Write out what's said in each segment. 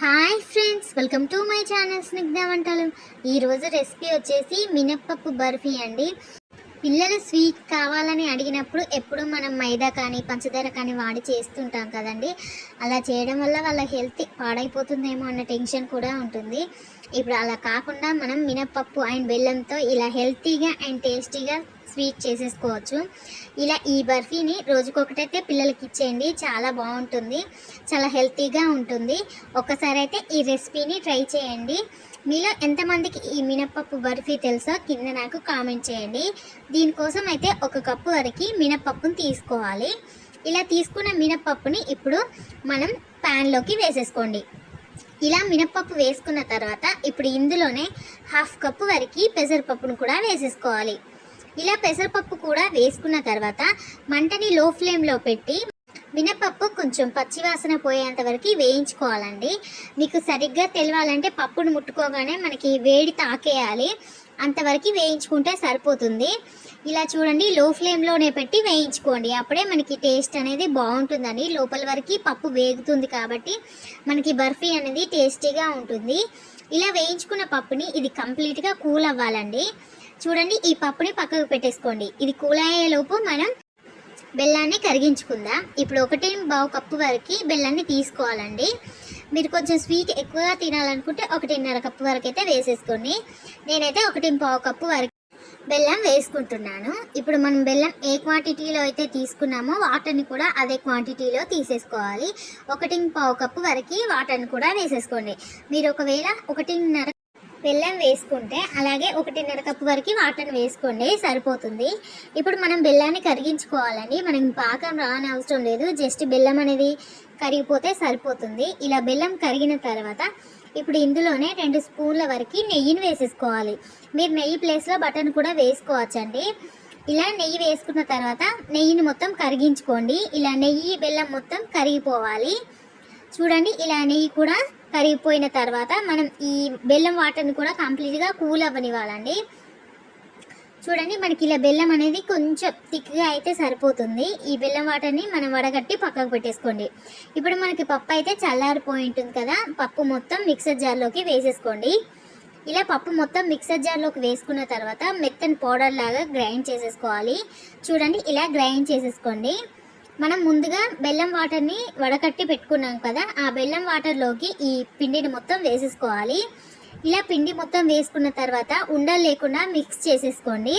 Hi friends welcome to my channel Snigdha వంటలు ఈరోజు recipe వచ్చేసి మినప్పప్పు బర్ఫీ అండి. పిల్లలు స్వీట్ కావాలని అడిగినప్పుడు ఎప్పుడు మనం మైదా కానీ పంచదార కానీ వాడి చేస్తుంటాం కదండి. అలా చేయడం వల్ల వాళ్ళ హెల్త్ పాడైపోతుందేమో అన్న టెన్షన్ కూడా ఉంటుంది. ఇప్పుడు అలా కాకుండా మనం మినప్పప్పు అండ్ బెల్లంతో ఇలా హెల్తీగా అండ్ టేస్టీగా స్వీట్ చేసేసుకోవచ్చు. ఇలా ఈ బర్ఫీని రోజుకొకటైతే పిల్లలకి ఇచ్చేయండి. చాలా బాగుంటుంది. చాలా హెల్తీగా ఉంటుంది. ఒక్కసారి అయితే ఈ రెసిపీని ట్రై చేయండి. మీలో ఎంతమందికి ఈ మినప్పప్పు బర్ఫీ తెలుసో కింద నాకు కామెంట్ చేయండి. దీనికోసం అయితే ఒక కప్పు వరకు మినప్పప్పుని తీసుకోవాలి. ఇలా తీసుకున్న మినప్పప్పుని ఇప్పుడు మనం ప్యాన్లోకి వేసేసుకోండి. ఇలా మినప్పప్పు వేసుకున్న తర్వాత ఇప్పుడు ఇందులోనే హాఫ్ కప్పు వరకు పెసరపప్పును కూడా వేసేసుకోవాలి. ఇలా పెసరపప్పు కూడా వేసుకున్న తర్వాత మంటని లో ఫ్లేమ్లో పెట్టి మినపప్పు కొంచెం పచ్చివాసన పోయేంత వరకు వేయించుకోవాలండి. మీకు సరిగ్గా తెలియాలంటే పప్పును ముట్టుకోగానే మనకి వేడి తాకేయాలి. అంతవరకు వేయించుకుంటే సరిపోతుంది. ఇలా చూడండి లో ఫ్లేమ్లోనే పెట్టి వేయించుకోండి. అప్పుడే మనకి టేస్ట్ అనేది బాగుంటుందండి. లోపల వరకు పప్పు వేగుతుంది కాబట్టి మనకి బర్ఫీ అనేది టేస్టీగా ఉంటుంది. ఇలా వేయించుకున్న పప్పుని ఇది కంప్లీట్గా కూల్ అవ్వాలండి. చూడండి ఈ పప్పుని పక్కకు పెట్టేసుకోండి. ఇది కూల్ మనం బెల్లాన్ని కరిగించుకుందాం. ఇప్పుడు ఒకటి బావు కప్పు వరకు బెల్లాన్ని తీసుకోవాలండి. మీరు కొంచెం స్వీట్ ఎక్కువగా తినాలనుకుంటే ఒకటిన్నర కప్పు వరకు అయితే వేసేసుకోండి. నేనైతే ఒకటి పావు కప్పు వరకు బెల్లం వేసుకుంటున్నాను. ఇప్పుడు మనం బెల్లం ఏ క్వాంటిటీలో అయితే తీసుకున్నామో వాటర్ని కూడా అదే క్వాంటిటీలో తీసేసుకోవాలి. ఒకటి పావు కప్పు వరకు వాటర్ని కూడా వేసేసుకోండి. మీరు ఒకవేళ ఒకటిన్నర బెల్లం వేసుకుంటే అలాగే ఒకటిన్నర కప్పు వరకు వాటర్ వేసుకోండి సరిపోతుంది. ఇప్పుడు మనం బెల్లాన్ని కరిగించుకోవాలండి. మనం పాకం రాని అవసరం లేదు. జస్ట్ బెల్లం అనేది కరిగిపోతే సరిపోతుంది. ఇలా బెల్లం కరిగిన తర్వాత ఇప్పుడు ఇందులోనే రెండు స్పూన్ల వరకు నెయ్యిని వేసేసుకోవాలి. మీరు నెయ్యి ప్లేస్లో బటన్ కూడా వేసుకోవచ్చండి. ఇలా నెయ్యి వేసుకున్న తర్వాత నెయ్యిని మొత్తం కరిగించుకోండి. ఇలా నెయ్యి బెల్లం మొత్తం కరిగిపోవాలి. చూడండి ఇలా నెయ్యి కూడా కరిగిపోయిన తర్వాత మనం ఈ బెల్లం వాటర్ని కూడా కంప్లీట్గా కూల్ అవ్వనివ్వాలండి. చూడండి మనకి ఇలా బెల్లం అనేది కొంచెం థిక్గా అయితే సరిపోతుంది. ఈ బెల్లం వాటర్ని మనం వడగట్టి పక్కకు పెట్టేసుకోండి. ఇప్పుడు మనకి పప్పు అయితే చల్లారిపోయి ఉంటుంది కదా పప్పు మొత్తం మిక్సర్ జార్లోకి వేసేసుకోండి. ఇలా పప్పు మొత్తం మిక్సర్ జార్లోకి వేసుకున్న తర్వాత మెత్తని పౌడర్ లాగా గ్రైండ్ చేసేసుకోవాలి. చూడండి ఇలా గ్రైండ్ చేసేసుకోండి. మనం ముందుగా బెల్లం వాటర్ని వడకట్టి పెట్టుకున్నాం కదా ఆ బెల్లం వాటర్లోకి ఈ పిండిని మొత్తం వేసేసుకోవాలి. ఇలా పిండి మొత్తం వేసుకున్న తర్వాత ఉండలు లేకుండా మిక్స్ చేసేసుకోండి.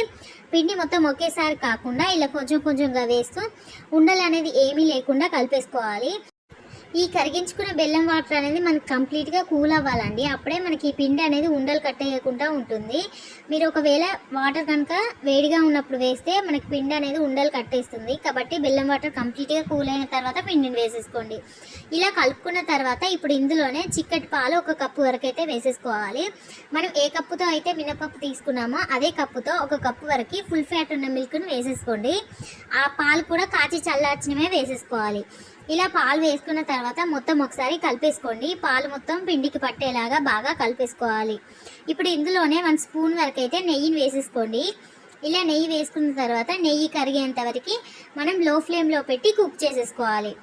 పిండి మొత్తం ఒకేసారి కాకుండా ఇలా కొంచెం కొంచెంగా వేస్తూ ఉండలు అనేది ఏమీ లేకుండా కలిపేసుకోవాలి. ఈ కరిగించుకున్న బెల్లం వాటర్ అనేది మనకి కంప్లీట్గా కూల్ అవ్వాలండి. అప్పుడే మనకి ఈ పిండి అనేది ఉండలు కట్టేయకుండా ఉంటుంది. మీరు ఒకవేళ వాటర్ కనుక వేడిగా ఉన్నప్పుడు వేస్తే మనకి పిండి అనేది ఉండలు కట్టేస్తుంది. కాబట్టి బెల్లం వాటర్ కంప్లీట్గా కూల్ అయిన తర్వాత పిండిని వేసేసుకోండి. ఇలా కలుపుకున్న తర్వాత ఇప్పుడు ఇందులోనే చిక్కటి పాలు ఒక కప్పు వరకు అయితే వేసేసుకోవాలి. మనం ఏ కప్పుతో అయితే మినపప్పు తీసుకున్నామో అదే కప్పుతో ఒక కప్పు వరకు ఫుల్ ఫ్యాట్ ఉన్న మిల్క్ను వేసేసుకోండి. ఆ పాలు కూడా కాచి చల్లార్చినవే వేసేసుకోవాలి. ఇలా పాలు వేసుకున్న తర్వాత మొత్తం ఒకసారి కలిపేసుకోండి. పాలు మొత్తం పిండికి పట్టేలాగా బాగా కలిపేసుకోవాలి. ఇప్పుడు ఇందులోనే వన్ స్పూన్ వరకు అయితే నెయ్యిని వేసేసుకోండి. ఇలా నెయ్యి వేసుకున్న తర్వాత నెయ్యి కరిగేంత వరకు మనం లో ఫ్లేమ్లో పెట్టి కుక్ చేసేసుకోవాలి.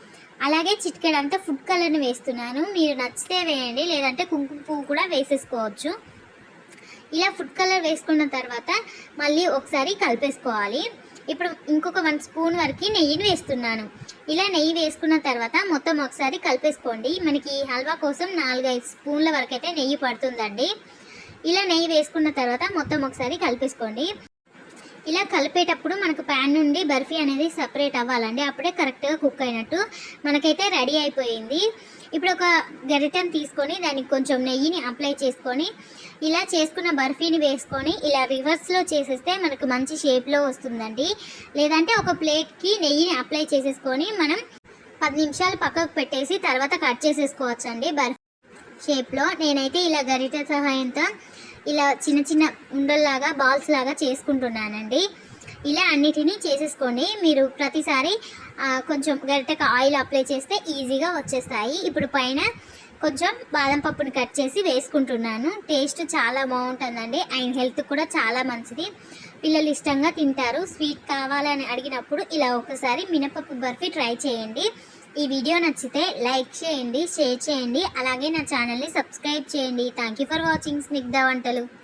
అలాగే చిటికెడంతా ఫుడ్ కలర్ని వేస్తున్నాను. మీరు నచ్చితే వేయండి లేదంటే కుంకుమ పువ్వు కూడా వేసేసుకోవచ్చు. ఇలా ఫుడ్ కలర్ వేసుకున్న తర్వాత మళ్ళీ ఒకసారి కలిపేసుకోవాలి. ఇప్పుడు ఇంకొక వన్ స్పూన్ వరకు నెయ్యిని వేస్తున్నాను. ఇలా నెయ్యి వేసుకున్న తర్వాత మొత్తం ఒకసారి కలిపేసుకోండి. మనకి హల్వా కోసం నాలుగైదు స్పూన్ల వరకు అయితే నెయ్యి పడుతుందండి. ఇలా నెయ్యి వేసుకున్న తర్వాత మొత్తం ఒకసారి కలిపేసుకోండి. ఇలా కలిపేటప్పుడు మనకు ప్యాన్ నుండి బర్ఫీ అనేది సపరేట్ అవ్వాలండి. అప్పుడే కరెక్ట్గా కుక్ అయినట్టు మనకైతే రెడీ అయిపోయింది. ఇప్పుడు ఒక గరిటెను తీసుకొని దానికి కొంచెం నెయ్యిని అప్లై చేసుకొని ఇలా చేసుకున్న బర్ఫీని వేసుకొని ఇలా రివర్స్లో చేసేస్తే మనకు మంచి షేప్లో వస్తుందండి. లేదంటే ఒక ప్లేట్కి నెయ్యిని అప్లై చేసేసుకొని మనం పది నిమిషాలు పక్కకు పెట్టేసి తర్వాత కట్ చేసేసుకోవచ్చు అండి బర్ఫీ షేప్లో. నేనైతే ఇలా గరిటె సహాయంతో ఇలా చిన్న చిన్న ఉండల్లాగా బాల్స్ లాగా చేసుకుంటున్నానండి. ఇలా అన్నిటినీ చేసేసుకోండి మీరు ప్రతిసారి కొంచెం గరిటెకి ఆయిల్ అప్లై చేస్తే ఈజీగా వచ్చేస్తాయి. ఇప్పుడు పైన కొంచెం బాదం పప్పుని కట్ చేసి వేసుకుంటున్నాను. టేస్ట్ చాలా బాగుంటుందండి. అండ్ హెల్త్ కూడా చాలా మంచిది. పిల్లలు ఇష్టంగా తింటారు. స్వీట్ కావాలని అడిగినప్పుడు ఇలా ఒకసారి మినపప్పు బర్ఫీ ట్రై చేయండి. ఈ వీడియో నచ్చితే లైక్ చేయండి షేర్ చేయండి. అలాగే నా ఛానల్ని సబ్స్క్రైబ్ చేయండి. Thank you for watching. Snigdha వంటలు.